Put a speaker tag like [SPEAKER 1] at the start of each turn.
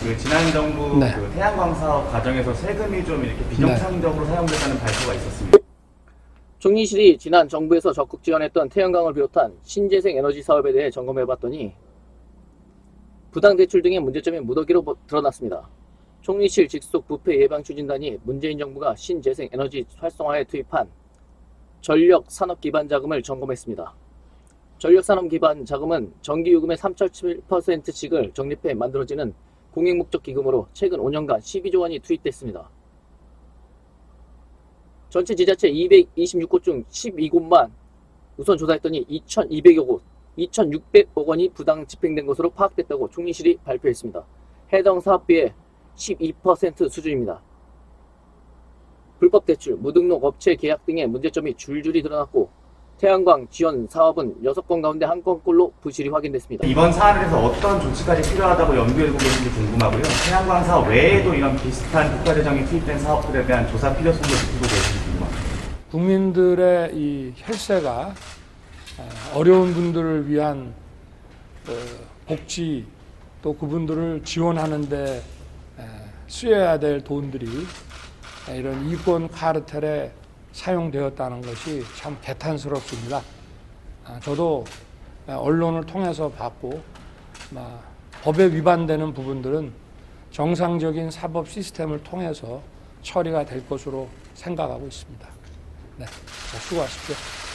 [SPEAKER 1] 그 지난 정부
[SPEAKER 2] 네.
[SPEAKER 1] 그 태양광 사업 과정에서 세금이 좀 이렇게 비정상적으로 사용됐다는 발표가 있었습니다.
[SPEAKER 3] 총리실이 지난 정부에서 적극 지원했던 태양광을 비롯한 신재생 에너지 사업에 대해 점검해 봤더니 부당 대출 등의 문제점이 무더기로 보- 드러났습니다. 총리실 직속 부패 예방 추진단이 문재인 정부가 신재생 에너지 활성화에 투입한 전력 산업 기반 자금을 점검했습니다. 전력 산업 기반 자금은 전기 요금의 3.7%씩을 적립해 만들어지는 공익 목적 기금으로 최근 5년간 12조 원이 투입됐습니다. 전체 지자체 226곳 중 12곳만 우선 조사했더니 2,200여 곳, 2,600억 원이 부당 집행된 것으로 파악됐다고 총리실이 발표했습니다. 해당 사업비의 12% 수준입니다. 불법 대출, 무등록 업체 계약 등의 문제점이 줄줄이 드러났고 태양광 지원 사업은 6건 가운데 1건꼴로 부실이 확인됐습니다.
[SPEAKER 1] 이번 사안을 해서 어떤 조치까지 필요하다고 두고 계신지 궁금하고요. 태양광 사업 외에도 이런 비슷한 국가 재정이 투입된 사업들에 대한 조사 필요성도 느끼고 계신지 궁금합니다.
[SPEAKER 2] 국민들의 이 혈세가 어, 어려운 분들을 위한 어, 복지 또 그분들을 지원하는데 에, 쓰여야 될 돈들이 에, 이런 이권 카르텔에 사용되었다는 것이 참 개탄스럽습니다. 아, 저도 에, 언론을 통해서 봤고 아, 법에 위반되는 부분들은 정상적인 사법 시스템을 통해서 처리가 될 것으로 생각하고 있습니다. 네, 자, 수고하십시오.